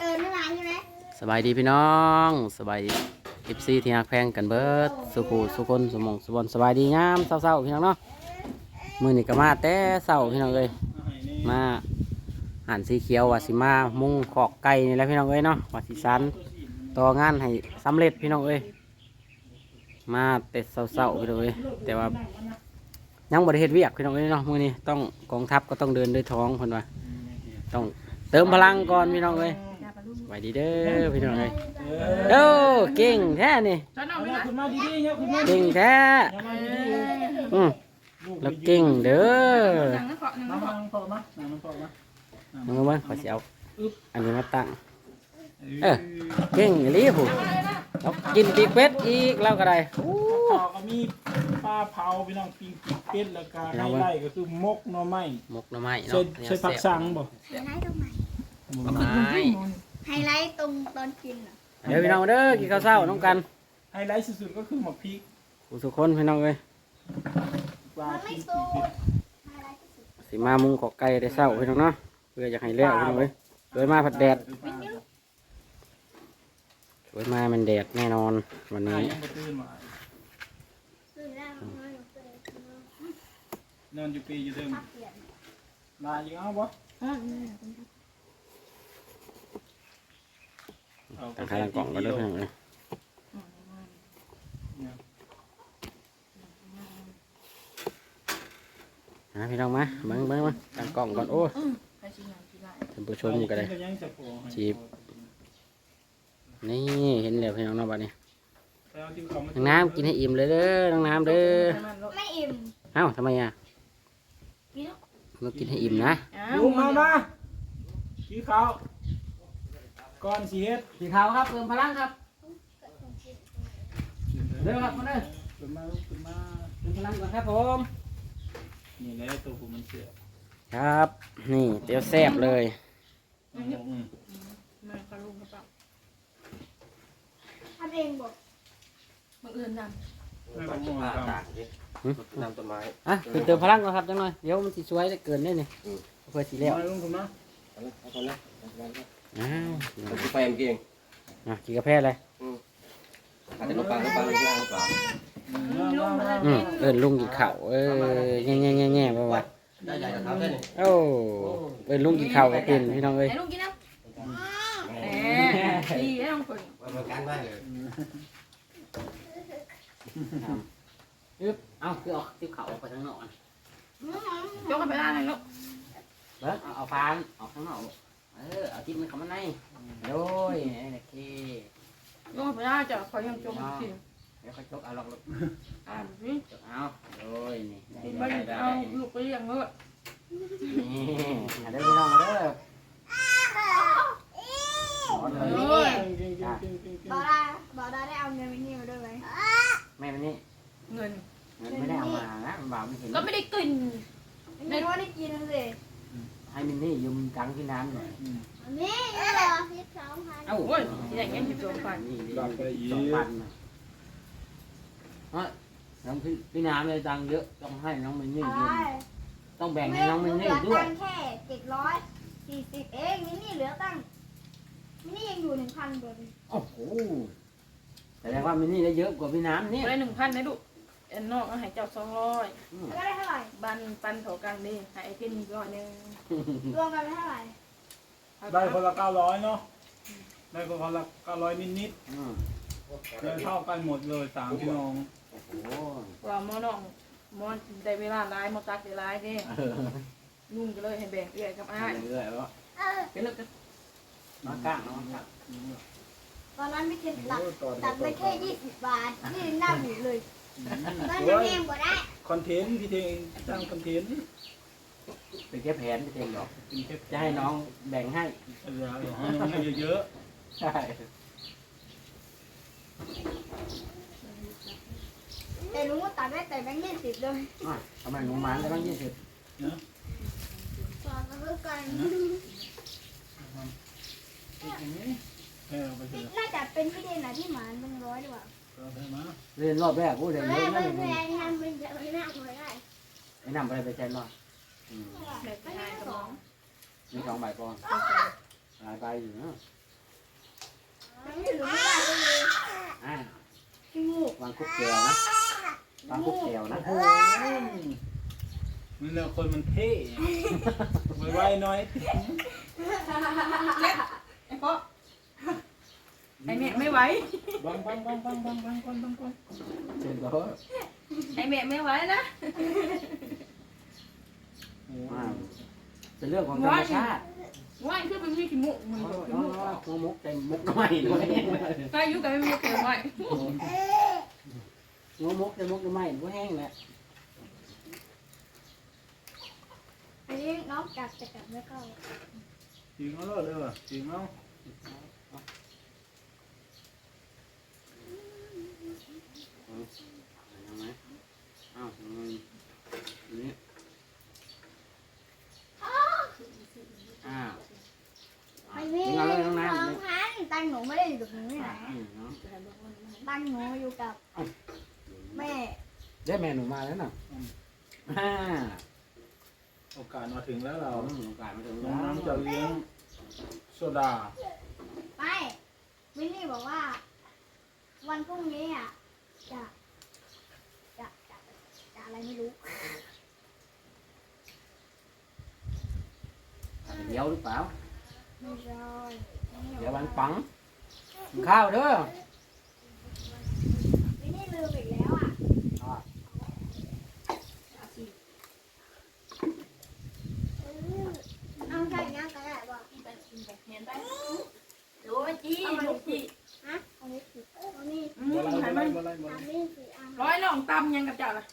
เอิญไม่มาใช่ไหมสบายดีพี่น้องสบายดีกิฟซีที่ฮักแพงกันเบิดสุขูสุคนสมองสุบอนสบายดีงามเศร้าๆพี่น้องเนาะมือนี่ก็มาแต่เศร้าพี่น้องเอ้ยมาหันสีเขียวว่าสิมามุ่งขอกไก่นี่แหละพี่น้องเอ้ยเนาะว่าสิสันต่องานให้สำเร็จพี่น้องเอ้ยมาแต่เศร้าๆพี่น้องเอ้ยแต่ว่ายังบริเหตุเวียกพี่น้องเอ้ยเนาะมือนี้ต้องกองทัพก็ต้องเดินด้วยท้องเพิ่นว่าต้องเติมพลังก่อนพี่น้องเอ้ย สวัสดีเด้อพี่น้องเอ้ยโอ้เก่งแท้นี่เอาเนี่ยขึ้นมาดีๆเนี่ยขึ้นมาเก่งแท้อย่ามาดีอืมๆแล้วเก่งเด้อน้ำมันพอมาน้ำมันพอมามึงว่าขอสิเอาอันนี้มาตั้ง เออ เก่งอีหลีผู้แล้วกินปีกเป็ดอีกแล้วก็ได้อู้ข้าวก็มีปลาเผาพี่น้องปิ้งเป็ดแล้วก็ไฮไลท์ก็คือมกหน่อไม้หมกหน่อไม้ใช่เนาะใช่ผักสังบ่ไฮไลท์ตรงไหนหน่อไม้ ไฮไลท์ตรงตอนกินอะเดี๋ยวพี่น้องเด้อกินข้าวเช้าน้องกันไฮไลท์สุดๆก็คือหมกพริกผู้สุกคนพี่น้องเอ้ยปลามันไม่ปิ้งสูเป็ดดไฮไลท์ที่สุดสิมามุงขอกไก่ได้เช้าพี่น้องเนาะเพื่ออยากให้แล้วพี่น้องเอ้ยสวยมาผัดแดดสวยมามันแดดแน่นอนวันอ่านี้ยังบ่ตื่นมาคือแล้วมันเลยนอนอยู่ปีอยู่เดิมเปลี่ยนลาอยู่เอา บ่ตั้งค่าตั้งกล่องก็ได้พี่น้องเอ้ยนะพี่น้องมาเบิ้งเบิ้งมาตั้งกล้องก่อนโอ้ยท่านผู้ชมก็ได้ยังจะพอให้จีบนี่เห็นแล้วพี่น้องเนาะบัดนี้แล้วที่เขามาน้องน้ำกินให้อิ่มเลยเด้อน้องน้ำเด้อไม่อิ่มเอ้าทำไมอะมากินให้อิ่มนะลุงมามาขี้ขาว ก่อนสิเฮ็ดสีขาวครับเติมพลังครับเด้อครับมาเด้อขึ้นมาลุกขึ้นมาเติมพลังก่อนครับผมนี่แหละตัวผมมันเสียครับ นี่เตี๋ยวแซ่บเลยอืมทำเองบอกไม่ต้องมองตามน้ำต้นไม้อะคือเติมพลังก่อนครับจังหน่อยเดี๋ยวมันสิสวยได้เกินได้นี่เพื่อสิแล้วมาลุงขึ้นมาเอาคนละ อ้าวมันคือไฟมันเก่งอะกินกาแฟเลยอาจจะลงปลาลงปลาลงปลาลงปลามามาอืมเอินลุงกินข้าวเออแง่แง่แง่แง่ๆๆๆบ่าวะได้ใหญ่กับเขาได้นี่โอ้เอ้ยลุงกินข้าวก็เป็นพี่น้องเอ้ยไอ้ลุงกินน้ำแหมดีไอ้ลุงคนว่ามันกันมากเลยอึ๊บเอาคือเอาติ๊บเขาออกไปข้างนอกอะยกกันไปได้เลยลูกเบิ้งเอาเอาฟานออกข้างนอกลูก เออเอาติ๊บมันเข้ามาในโอ้ยนี่นะเคยกกันไปได้จ้ะขอยังจมสิเดี๋ยวเขาจกเอาลอกลูกอ่านสิจกเอาโอ้ยนี่ได้กินได้ไปได้เอาได้ลูกไปเลี้ยงเออ นี่เอาเด้อพี่น้องมาเด้อเอาเลย โอ้ย เก่งเก่งเก่งเก่งเก่ง บอดาบอดาได้เอาเงินไปนี่มาด้วยไหม แม่มันนี่ เงิน เงินไม่ได้เอามานะมันบ่าวไม่เห็น ก็ไม่ได้กิน ไม่รู้ว่าได้กินเลย ให้มินนี่ยืมตังค์ที่น้ำหน่อย นี่เหรอพี่สองพัน เอ้า โอ้ยที่ไหนเงี้ยหยิบโดนฟันนี่สองพันนะเฮ้ยน้องพี่พี่น้ำเลยตังค์เยอะต้องให้น้องมินนี่อะไรยืมต้องแบ่งให้น้องมินเหลืนี่อด้วยตังค์แค่เจ็ดร้อยสี่สิบเองนี่นี่เหลือตังค์นี่ยังอยู่หนึ่งพันกว่าเลยโอ้โหแสดงว่ามินนี่ได้เยอะกว่าพี่น้ำนี่ได้หนึ่งพันนะลูกเอ็นนอกก็ให้เจ้าสองร้อยอืมก็ได้เท่าไหร่บันปันเถากลางดีให้ไอ้กินร้อยหนึ่งรวมกันเป็นเท่าไหร่ได้คนละเก้าร้อยเนาะ ได้คนละเก้าร้อยนิดอืมๆเงินเท่ากันหมดเลยสามพี่น้องโอ้โหว่าหมอน้องหมอได้เวลาร้ายหมอตักได้ร้ายเด้ลุงก็เลยให้แบ่งเอื้อยกับอ้ายเรื่อยๆแล้วเออเป็นเลิกกันมากล้างเนาะตอนนั้นพี่เคนตักตักไปแค่ยี่สิบบาทนี่หน้าบูดเลยตอนนั้นเองบ่ได้คอนเทนต์พี่เทงตั้งคอนเทนต์เป็นแค่แผนเป็นเองหรอกเป็นแค่จะให้น้องแบ่งให้เออให้เยอะ ใช่แต่หนูตักได้แต่แบงค์ยี่สิบเลยอะทำไมหนูหมันได้บ้างยี่สิบๆนะสอนมาเพื่อกันเออไปเถอะน่าจะเป็นพี่เดนนะที่หมานเป็นร้อยดีกว่าก็ได้มาเรียนรอบแรกกูเรียนเยไม่อะนะไม่ไม่ทำเป็นจะไม่น่าไม่ได้ไอ้นำไปไปแทนรอบอืมแบ่งไปให้กับน้องมีสองใบก่อนหลายใบอยู่นะ วางคุกแก้วนะวางคุกแก้วนะโอ้ยมันเราคนมันเท่ไว้ไว้น้อยเจ็บไอ้พ่อไอ้แม่ไม่ไหวบังบังบังบังบังบังคนบังคนเจ็บแล้วไอ้แม่ไม่ไหวนะเป็นเรื่องของธรรมชาติ ว่าคือเป็นมีขี้มุกมันอ๋อขี้อ๋อมุกหัวมุกใจมุกน้อยด้วยก็อยู่กับไม่มีเกิดไว้หัวมุกใจมุกน้อยด้วยแห้งแหละอันนี้น้องกัดจะกัดไม่เข้าจริงเอาเลยเด้อจริงเอาเอาไหมอ้าวนี่อ้าว ไม่มี เอาเลยน้อง ส น้ำ องพันตังค์หนูไม่ได้ อยู่กับหนูนี่ไหนอืมเนาะตังค์หนูอยู่กับแม่ ได้แม่หนูมาแล้วน่ะอ่าโอกาสมาถึงแล้วเราเราต้องโอกาสมาถึงน้แล้องวน้ำจะเลี้ยงโซดา ไม่วินนี่บอกว่า วันพรุ่งนี้อะจะจะจะจะอะไรไม่รู้เดี๋ยวหรือเปล่าไม่ใช่เดี๋ยววันปังกิน ข้าวเด้อวินนี่ลืมอีกแล้วอะเอาใส่น้ำก็ได้บอกเห็นไปโอ้ยจี้ลูกจี้ฮะเอานี้สิเอานี่อืมบ่ไล่ให้บ่มัไล่นบ่ไล่บ่ไล่ทำนี่สิเอาร้อยน้องตำยังกับเจ้าล่ะ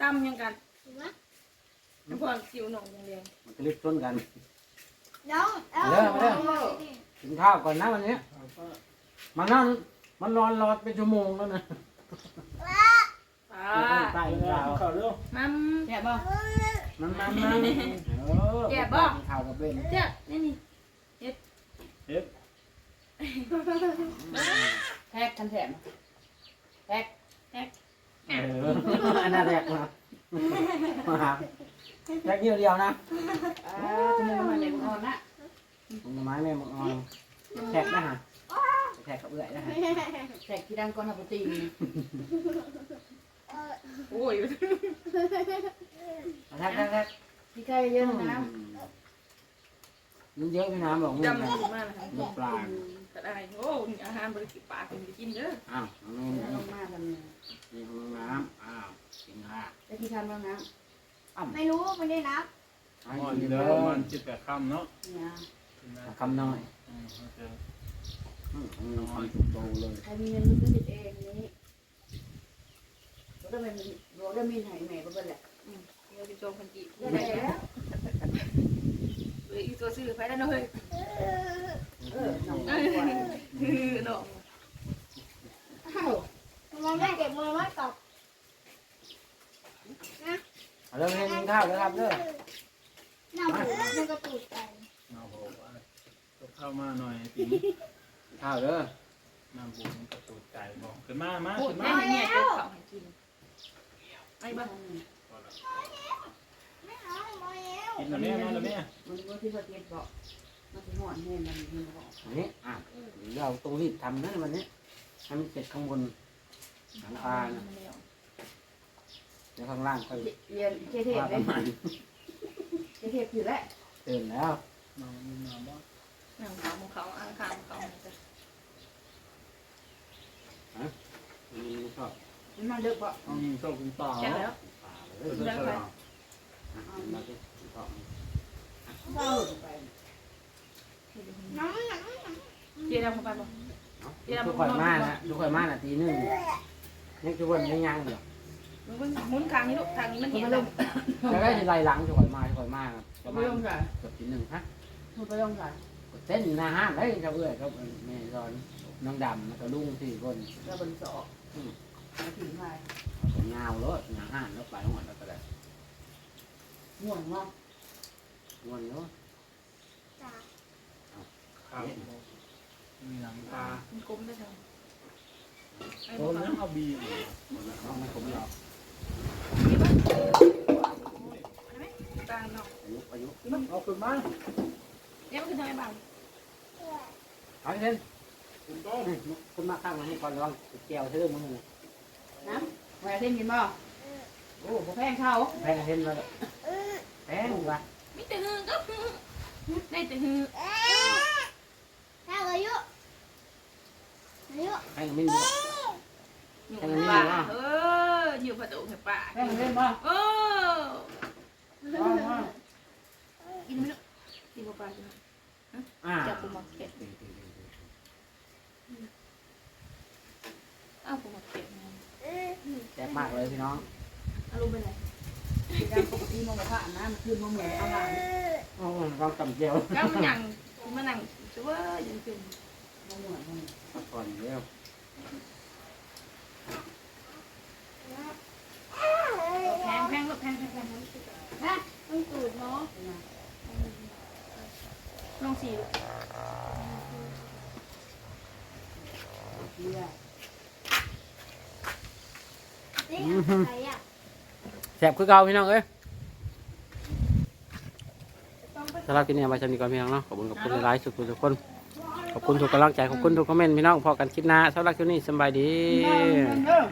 ตำยังกันถือว่าพวกจิ๋วหนองยังเรียนมันจะรีบชนกันน้องเอ้าเด้อมาเด้อ กินข้าวก่อนนะวันนี้ เอาก็มันนั่งมันรอนรอเป็นชั่วโมงแล้วนะป้าใต้ไปข้าวข่าวเร็วมัมแก่บ่มันมันมันเออแย่บ่กินข้าวกับเป็นเจ้านี่นี่เฮ็ดแท็กคันแถมแท็กแท็กเอออันนั้นแรกนะมาแรกเดียวเดียวนะอ่าจะมีประมาณไหนบ้างนะมึงไม้แม่มึงเอาแท็กนะฮะ แท็กกับเอื่อยนะฮะแท็กที่ดังก่อนทับตีเออโอ้ยแท็กแท็กแท็กพี่ไก่เยอะนะมันเยอะพี่น้ำบอกมึงจำนะได้มากนะคะเยอะปลาก็ได้โอ้อาหารบริกิปลาเป็นกินเด้ออ้าวนี่ลงมากันนี่ห้องน้ำอ้าวกินข้าวได้ที่ทานบ้างนะไม่รู้ไม่ได้นับให้อ่อนกินเด้เลอยประมาณ7 8ค่ำเนาะเนี่ยคำน้อย อืมโอเคอืมอืมคำโตเลยใครมีเงินมันก็ติดเองนี้เราได้เป็นเราได้มีไหนแม่ก็เป็นแหละเราจะโจมพันจีได้แล้วหรืออีตัวซื้อไปแล้วเนาะเฮ้ยเออน้องเออน้องมองได้เก็บมือไว้กับเอาเริ่มให้กินข้าวแล้วครับเด้อหน้าหมูมันก็ตูดไปเอาโหก็เข้ามาหน่อยปีกิน ข้าวเด้อน้ำบุญกระตูดใจบอกขึ้นมามาพูดขึ้นแม่มาเนี่ยเก็บของให้กินไอ้บ้าไม่เอาไม่เอากินแล้วแม่มาแล้วแม่มันก็ที่เขาเก็บบอกมันจะห่อนแน่มันมันบอกอันนี้อะเดี๋ยวเราต้องรีบทำนะวันนี้ให้มันเสร็จข้างบนหลังคานะเดี๋ยวข้างล่างค่อยเรียนเทเทว่าเลกัยนใหม่เทเทอยู่แล้วตื่นแล้วน้องน้องบอกนางขาวของเขาอ่างขาวของเขาอื มชอบมันมาเลิกบ่อืมชอบคุณต่อแค่แล้วป่าเลยเลิกแล้วอะมาสิชอบเล่าไปน้ำหนังเจียดำเข้าไปบ่ทุกคนมากนะทุกคนมากนะตีหนึ่งนี่ทุกคนไม่ยังเดี๋ยวมันหมุนทางนี้ลูกทางนี้มันเห็นลงแล้วก็จะไล่หลังทุกคนมาทุกคนมากประไปมาณลงค่ะเกือบตีหนึ่งฮะมันไปลงค่ะเส้นหน้าห้างเลยเจ้าเอื้อยเขาแม่ร้อนน้องดำแล้วก็ลุงสี่คนแล้วบนสอบ มาถึงมาเอาเงาวรถหน้าห้างแล้วไปหัวแล้วก็ได้ห่วงเนาะงวนเนาะจ้าครับมีหนังตามันกลมได้ทางไอ้โดบ่นค่ะน้ำเอาบีน้องไม่ผมหรอกตาเนาะอายุอายุเอาขึ้นมาเนี่ยมันคือทางไอ้างเอาเช่น คุณต้นคุณมาข้างมาให้ก่อนระวังแก้วเธอมือน้ำแหวนเส้นกินบ่โอ้บ่แพงเขาแพงเห็นแล้วแพงว่ะมีแต่หือก็หือได้แต่หือแค่อายุอายุแพงไม่มีอยู่กับป่าเอออยู่ประตูกับป่าแพงเห็นบ่โอ้ว้าวว้าวกินไหมลูกกินบ่ปลากินอ่าจับปูมาเก็ต อ้าวปูมาเก็ตแซ่บมากเลยพี่น้องอารมณ์เป็นไงการปกติมองผ่านนะมันคือมองเหมือนอาหารโอ้ลองกับเจียวก็มันยังมันนั่งชัวยังเป็นมองเหมือนมาก่อนเดียวแพงแพงลูกแพงแพงแพงฮะต้องตูดเนาะลองสี่ลูก นี่ ใครอะแซ่บคือเก่าพี่น้องเอ้ยต้องไปสำหรับกินเนี่ยมาชมดีก่าพี่น้องเนาะขอบคุณขอบคุณหลายๆสุดทุกคน ขอบคุณทุกกำลังใจขอบคุณทุกคอมเมนต์พี่น้องพอกันคลิปหน้าสำหรับคลิปนี้สำบายดี เด้อ